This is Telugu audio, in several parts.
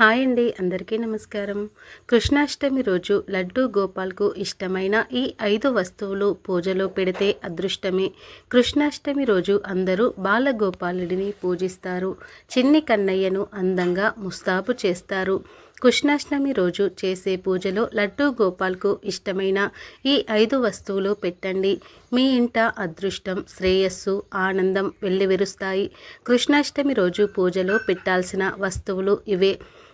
హాయ్ అండి అందరికీ నమస్కారం. కృష్ణాష్టమి రోజు లడ్డూ గోపాల్కు ఇష్టమైన ఈ ఐదు వస్తువులు పూజలో పెడితే అదృష్టమే. కృష్ణాష్టమి రోజు అందరూ బాలగోపాలుడిని పూజిస్తారు. చిన్ని కన్నయ్యను అందంగా ముస్తాబు చేస్తారు. కృష్ణాష్టమి రోజు చేసే పూజలో లడ్డూ గోపాల్కు ఇష్టమైన ఈ ఐదు వస్తువులు పెట్టండి. మీ ఇంట అదృష్టం శ్రేయస్సు ఆనందం వెల్లివిరుస్తాయి. కృష్ణాష్టమి రోజు పూజలో పెట్టాల్సిన వస్తువులు ఇవే.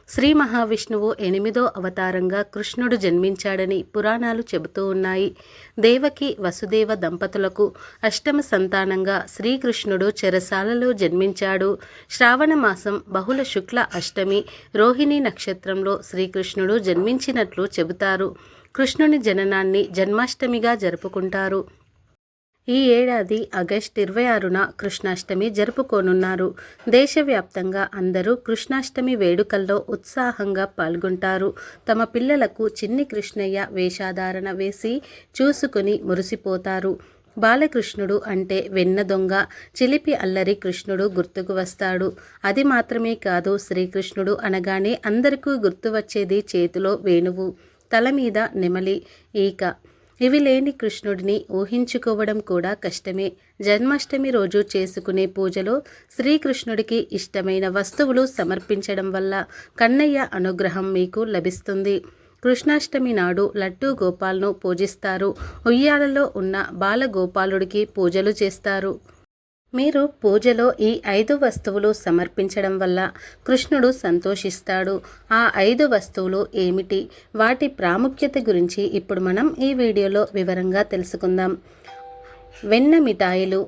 శ్రీ మహావిష్ణువు ఎనిమిదో అవతారంగా కృష్ణుడు జన్మించాడని పురాణాలు చెబుతూ ఉన్నాయి. దేవకి వసుదేవ దంపతులకు అష్టమ సంతానంగా శ్రీకృష్ణుడు చెరసాలలో జన్మించాడు. శ్రావణ మాసం బహుళ శుక్ల అష్టమి రోహిణి నక్షత్రంలో శ్రీకృష్ణుడు జన్మించినట్లు చెబుతారు. కృష్ణుని జననాన్ని జన్మాష్టమిగా జరుపుకుంటారు. ఈ ఏడాది ఆగస్ట్ ఇరవై ఆరున కృష్ణాష్టమి జరుపుకోనున్నారు. దేశవ్యాప్తంగా అందరూ కృష్ణాష్టమి వేడుకల్లో ఉత్సాహంగా పాల్గొంటారు. తమ పిల్లలకు చిన్ని కృష్ణయ్య వేషాధారణ వేసి చూసుకుని మురిసిపోతారు. బాలకృష్ణుడు అంటే వెన్న దొంగ చిలిపి అల్లరి కృష్ణుడు గుర్తుకు వస్తాడు. అది మాత్రమే కాదు శ్రీకృష్ణుడు అనగానే అందరికీ గుర్తు వచ్చేది చేతిలో వేణువు తల మీద నెమలి. ఈక ఇవి లేని కృష్ణుడిని ఊహించుకోవడం కూడా కష్టమే. జన్మాష్టమి రోజు చేసుకునే పూజలో శ్రీకృష్ణుడికి ఇష్టమైన వస్తువులు సమర్పించడం వల్ల కన్నయ్య అనుగ్రహం మీకు లభిస్తుంది. కృష్ణాష్టమి నాడు లడ్డూ గోపాల్ను పూజిస్తారు. ఉయ్యాలలో ఉన్న బాలగోపాలుడికి పూజలు చేస్తారు. మీరు పూజలో ఈ ఐదు వస్తువులు సమర్పించడం వల్ల కృష్ణుడు సంతోషిస్తాడు. ఆ ఐదు వస్తువులు ఏమిటి? వాటి ప్రాముఖ్యత గురించి ఇప్పుడు మనం ఈ వీడియోలో వివరంగా తెలుసుకుందాం. వెన్న మిఠాయిలు.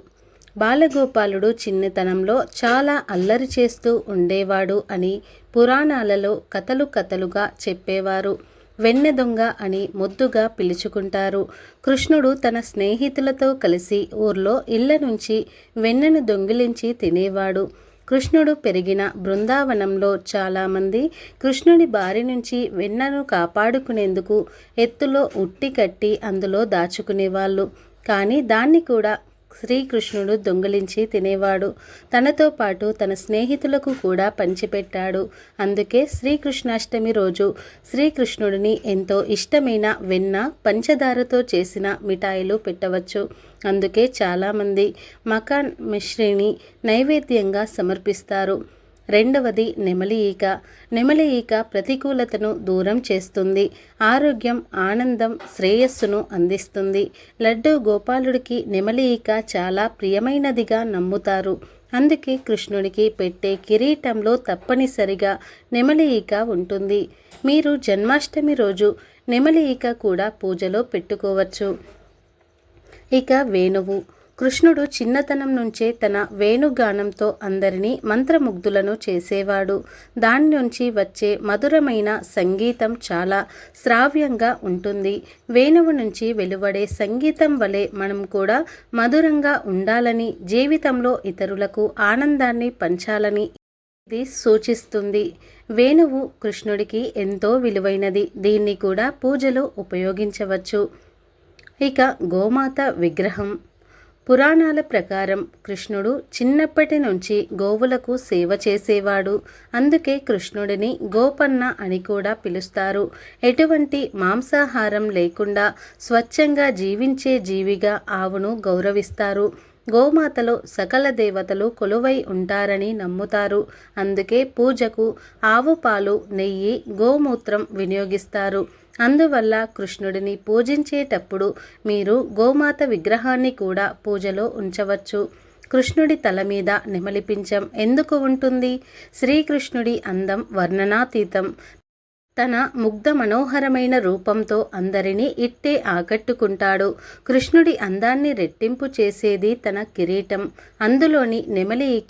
బాలగోపాలుడు చిన్నతనంలో చాలా అల్లరి చేస్తూ ఉండేవాడు అని పురాణాలలో కథలు కథలుగా చెప్పేవారు. వెన్నె దొంగ అని ముద్దుగా పిలుచుకుంటారు. కృష్ణుడు తన స్నేహితులతో కలిసి ఊర్లో ఇళ్ళ నుంచి వెన్నెను దొంగిలించి తినేవాడు. కృష్ణుడు పెరిగిన బృందావనంలో చాలామంది కృష్ణుడి బారి నుంచి వెన్నను కాపాడుకునేందుకు ఎత్తులో ఉట్టి కట్టి అందులో దాచుకునేవాళ్ళు. కానీ దాన్ని కూడా శ్రీకృష్ణుడు దొంగిలించి తినేవాడు. తనతో పాటు తన స్నేహితులకు కూడా పంచిపెట్టాడు. అందుకే శ్రీకృష్ణాష్టమి రోజు శ్రీకృష్ణుడిని ఎంతో ఇష్టమైన వెన్న పంచదారతో చేసిన మిఠాయిలు పెట్టవచ్చు. అందుకే చాలామంది మకాన్ మిశ్రీని నైవేద్యంగా సమర్పిస్తారు. రెండవది నెమలి ఈక. నెమలి ఈక ప్రతికూలతను దూరం చేస్తుంది. ఆరోగ్యం ఆనందం శ్రేయస్సును అందిస్తుంది. లడ్డు గోపాలుడికి నెమలి ఈక చాలా ప్రియమైనదిగా నమ్ముతారు. అందుకే కృష్ణుడికి పెట్టే కిరీటంలో తప్పనిసరిగా నెమలి ఈక ఉంటుంది. మీరు జన్మాష్టమి రోజు నెమలి ఈక కూడా పూజలో పెట్టుకోవచ్చు. ఇక వేణువు. కృష్ణుడు చిన్నతనం నుంచే తన వేణుగానంతో అందరినీ మంత్రముగ్ధులను చేసేవాడు. దాని నుంచి వచ్చే మధురమైన సంగీతం చాలా శ్రావ్యంగా ఉంటుంది. వేణువు నుంచి వెలువడే సంగీతం వలె మనం కూడా మధురంగా ఉండాలని జీవితంలో ఇతరులకు ఆనందాన్ని పంచాలని ఇది సూచిస్తుంది. వేణువు కృష్ణుడికి ఎంతో విలువైనది. దీన్ని కూడా పూజలో ఉపయోగించవచ్చు. ఇక గోమాత విగ్రహం. పురాణాల ప్రకారం కృష్ణుడు చిన్నప్పటి నుంచి గోవులకు సేవ చేసేవాడు. అందుకే కృష్ణుడిని గోపన్న అని కూడా పిలుస్తారు. ఎటువంటి మాంసాహారం లేకుండా స్వచ్ఛంగా జీవించే జీవిగా ఆవును గౌరవిస్తారు. గోమాతలో సకల దేవతలు కొలువై ఉంటారని నమ్ముతారు. అందుకే పూజకు ఆవు పాలు నెయ్యి గోమూత్రం వినియోగిస్తారు. అందువల్ల కృష్ణుడిని పూజించేటప్పుడు మీరు గోమాత విగ్రహాన్ని కూడా పూజలో ఉంచవచ్చు. కృష్ణుడి తల మీద నెమలిపించం ఎందుకు ఉంటుంది? శ్రీకృష్ణుడి అందం వర్ణనాతీతం. తన ముగ్ధ మనోహరమైన రూపంతో అందరినీ ఇట్టే ఆకట్టుకుంటాడు. కృష్ణుడి అందాన్ని రెట్టింపు చేసేది తన కిరీటం. అందులోని నెమలి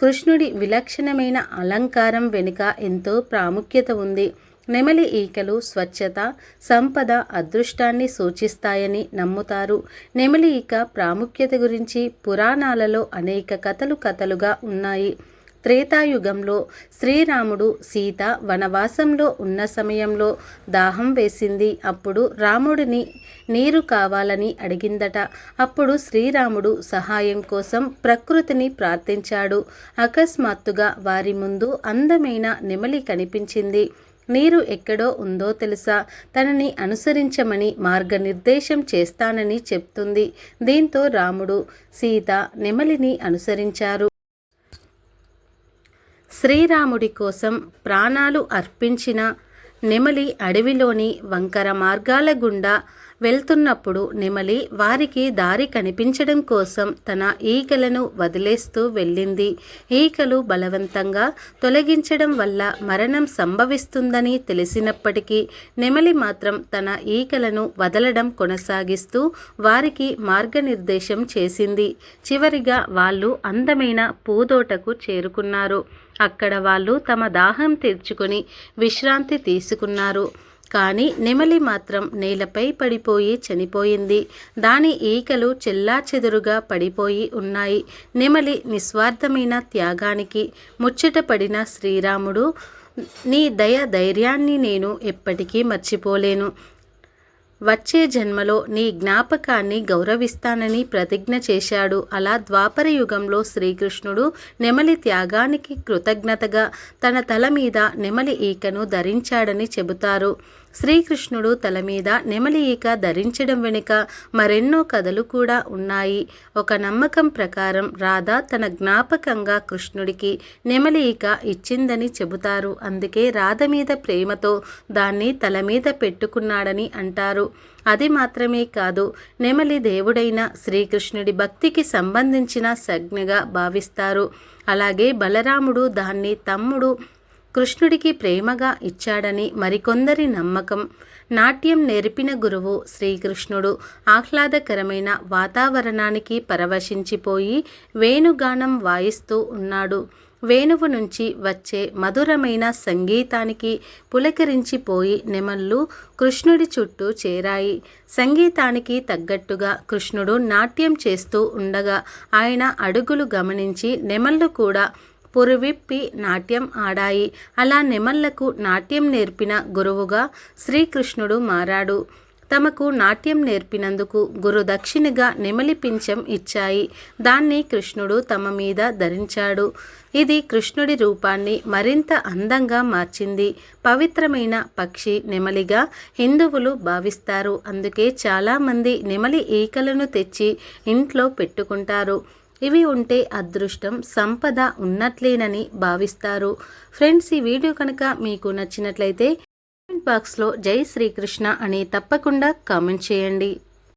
కృష్ణుడి విలక్షణమైన అలంకారం వెనుక ఎంతో ప్రాముఖ్యత ఉంది. నెమలి ఈకలు స్వచ్ఛత సంపద అదృష్టాన్ని సూచిస్తాయని నమ్ముతారు. నెమలి ఈక ప్రాముఖ్యత గురించి పురాణాలలో అనేక కథలు కథలుగా ఉన్నాయి. త్రేతాయుగంలో శ్రీరాముడు సీత వనవాసంలో ఉన్న సమయంలో దాహం వేసింది. అప్పుడు రాముడిని నీరు కావాలని అడిగిందట. అప్పుడు శ్రీరాముడు సహాయం కోసం ప్రకృతిని ప్రార్థించాడు. అకస్మాత్తుగా వారి ముందు అందమైన నెమలి కనిపించింది. నీరు ఎక్కడో ఉందో తెలుసా? తనని అనుసరించమని మార్గనిర్దేశం చేస్తానని చెప్తుంది. దీంతో రాముడు సీత నెమలిని అనుసరించారు. శ్రీరాముడి కోసం ప్రాణాలు అర్పించిన నెమలి అడవిలోని వంకర మార్గాల గుండా వెళ్తున్నప్పుడు నెమలి వారికి దారి కనిపించడం కోసం తన ఈకలను వదిలేస్తూ వెళ్ళింది. ఈకలు బలవంతంగా తొలగించడం వల్ల మరణం సంభవిస్తుందని తెలిసినప్పటికీ నెమలి మాత్రం తన ఈకలను వదలడం కొనసాగిస్తూ వారికి మార్గనిర్దేశం చేసింది. చివరిగా వాళ్ళు అందమైన పూదోటకు చేరుకున్నారు. అక్కడ వాళ్ళు తమ దాహం తీర్చుకొని విశ్రాంతి తీసుకున్నారు. కానీ నెమలి మాత్రం నేలపై పడిపోయి చనిపోయింది. దాని ఈకలు చెల్లాచెదురుగా పడిపోయి ఉన్నాయి. నెమలి నిస్వార్థమైన త్యాగానికి ముచ్చటపడిన శ్రీరాముడు నీ దయ ధైర్యాన్ని నేను ఎప్పటికీ మర్చిపోలేను. వచ్చే జన్మలో నీ జ్ఞాపకాన్ని గౌరవిస్తానని ప్రతిజ్ఞ చేశాడు. అలా ద్వాపర యుగంలో శ్రీకృష్ణుడు నెమలి త్యాగానికి కృతజ్ఞతగా తన తల మీద నెమలి ఈకను ధరించాడని చెబుతారు. శ్రీకృష్ణుడు తల మీద నెమలి ఈక ధరించడం వెనుక మరెన్నో కథలు కూడా ఉన్నాయి. ఒక నమ్మకం ప్రకారం రాధ తన జ్ఞాపకంగా కృష్ణుడికి నెమలి ఈక ఇచ్చిందని చెబుతారు. అందుకే రాధ మీద ప్రేమతో దాన్ని తల మీద పెట్టుకున్నాడని అంటారు. అది మాత్రమే కాదు నెమలి దేవుడైన శ్రీకృష్ణుడి భక్తికి సంబంధించిన సజ్ఞగా భావిస్తారు. అలాగే బలరాముడు దాన్ని తమ్ముడు కృష్ణుడికి ప్రేమగా ఇచ్చాడని మరికొందరి నమ్మకం. నాట్యం నేర్పిన గురువు శ్రీకృష్ణుడు ఆహ్లాదకరమైన వాతావరణానికి పరవశించిపోయి వేణుగానం వాయిస్తూ ఉన్నాడు. వేణువు నుంచి వచ్చే మధురమైన సంగీతానికి పులకరించిపోయి నెమళ్ళు కృష్ణుడి చుట్టూ చేరాయి. సంగీతానికి తగ్గట్టుగా కృష్ణుడు నాట్యం చేస్తూ ఉండగా ఆయన అడుగులు గమనించి నెమళ్ళు కూడా పురువిప్పి నాట్యం ఆడాయి. అలా నెమళ్ళకు నాట్యం నేర్పిన గురువుగా శ్రీకృష్ణుడు మారాడు. తమకు నాట్యం నేర్పినందుకు గురు దక్షిణగా నెమలి పింఛం ఇచ్చాయి. దాన్ని కృష్ణుడు తమ మీద ధరించాడు. ఇది కృష్ణుడి రూపాన్ని మరింత అందంగా మార్చింది. పవిత్రమైన పక్షి నెమలిగా హిందువులు భావిస్తారు. అందుకే చాలామంది నెమలి ఈకలను తెచ్చి ఇంట్లో పెట్టుకుంటారు. ఇవి ఉంటే అదృష్టం సంపద ఉన్నట్లేనని భావిస్తారు. ఫ్రెండ్స్ ఈ వీడియో కనుక మీకు నచ్చినట్లయితే కామెంట్ బాక్స్లో జై శ్రీకృష్ణ అని తప్పకుండా కామెంట్ చేయండి.